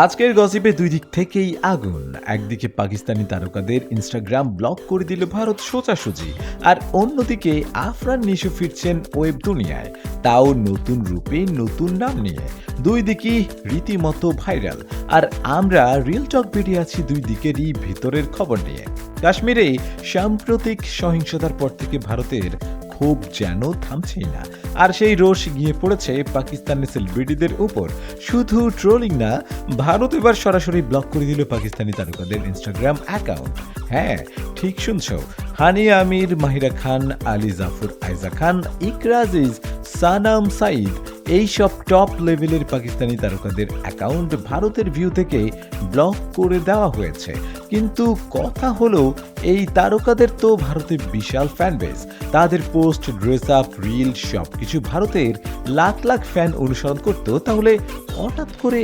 আজকের গসিপে দুই দিক থেকেই আগুন। একদিকে পাকিস্তানি তারকাদের ইনস্টাগ্রাম ব্লক করে দিল ভারত সোজাসুজি, আর অন্যদিকে আফরান নিশো ফিরছেন ওয়েব দুনিয়ায়। তাও নতুন রূপে নতুন নাম নিয়ে। দুই দিকই রীতিমতো ভাইরাল, আর আমরা রিল টক বেরিয়ে আছি দুই দিকেরই ভিতরের খবর নিয়ে। কাশ্মীরে সাম্প্রতিক সহিংসতার পর থেকে ভারতের ক্ষোভ যেন থামছেই না। আর সেই রোষ গিয়ে পড়েছে পাকিস্তানের সেলিব্রিটিদের উপর। শুধু ট্রোলিং না, ভারত এবার সরাসরি ব্লক করে দিল পাকিস্তানি তারকাদের ইনস্টাগ্রাম অ্যাকাউন্ট হ্যাঁ ঠিক শুনছো। হানি আমির, মাহিরা খান, আলী জাফর, আইজা খান ইকরাজিজ সানাম সাইদ এইসব টপ লেভেলের পাকিস্তানি তারকাদের অ্যাকাউন্ট ভারতের ভিউ থেকে ব্লক করে দেওয়া হয়েছে। কিন্তু কথা হলো, এই তারকাদের তো ভারতে বিশাল ফ্যান বেস তাদের পোস্ট ড্রেস আপ রিল সব কিছু ভারতের লাখ লাখ ফ্যান অনুসরণ করত তাহলে হঠাৎ করে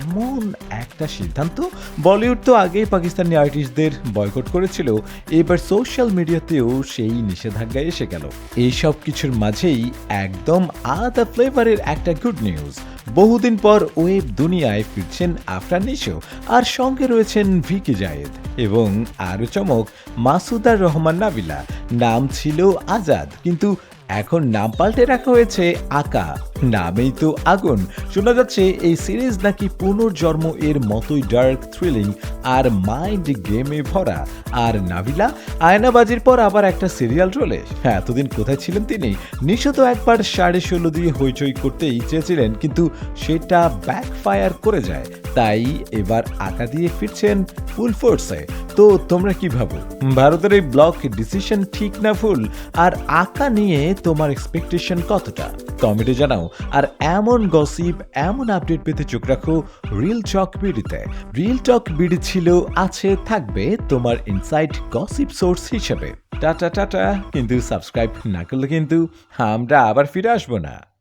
এমন একটা সিদ্ধান্ত? বলিউড তো আগেই পাকিস্তানি আর্টিস্টদের বয়কট করেছিল, এবার সোশ্যাল মিডিয়াতেও সেই নিষেধাজ্ঞা এসে গেল। এইসব কিছুর মাঝেই একদম আলাদা ফ্লেভারের একটা গুড নিউজ। বহুদিন পর ওয়েব দুনিয়ায় ফিরছেন আফরান নিশো আর সঙ্গে রয়েছেন ভিকি জায়েদ এবং আরও চমক মাসুদার রহমান নাবিলা। নাম ছিল আজাদ, কিন্তু এখন নাম পাল্টে রাখা হয়েছে আকা। নামেই তো আগুন। শোনা যাচ্ছে, এই সিরিজ নাকি পুনর্জন্ম এর মতোই ডার্ক, থ্রিলিং আর মাইন্ড গেমে ভরা। আর নাবিলা আয়নাবাজির পর আবার একটা সিরিয়াল রোলে। হ্যাঁ এতদিন কোথায় ছিলেন তিনি? নিশো তো একবার সাড়ে ষোলো দিয়ে হইচই করতেই চেয়েছিলেন, কিন্তু সেটা ব্যাকফায়ার করে যায়। তাই এবার আঁকা দিয়ে ফিরছেন ফুল ফোর্সে তো তোমরা কি ভাবো? ভারতের এই ব্লক ডিসিশন ঠিক না ভুল? আর আঁকা নিয়ে তোমার এক্সপেকটেশন কতটা? কমেন্টে জানাও। আর এমন গসিপ, এমন আপডেট পেতে চোখ রাখো রিল টক বিডিতে রিল টক বিডি ছিল, আছে, থাকবে তোমার ইনসাইট গসিপ সোর্স হিসেবে। টাটা টাটা কিন্তু সাবস্ক্রাইব না করলে কিন্তু আমরা আবার ফিরে আসব না।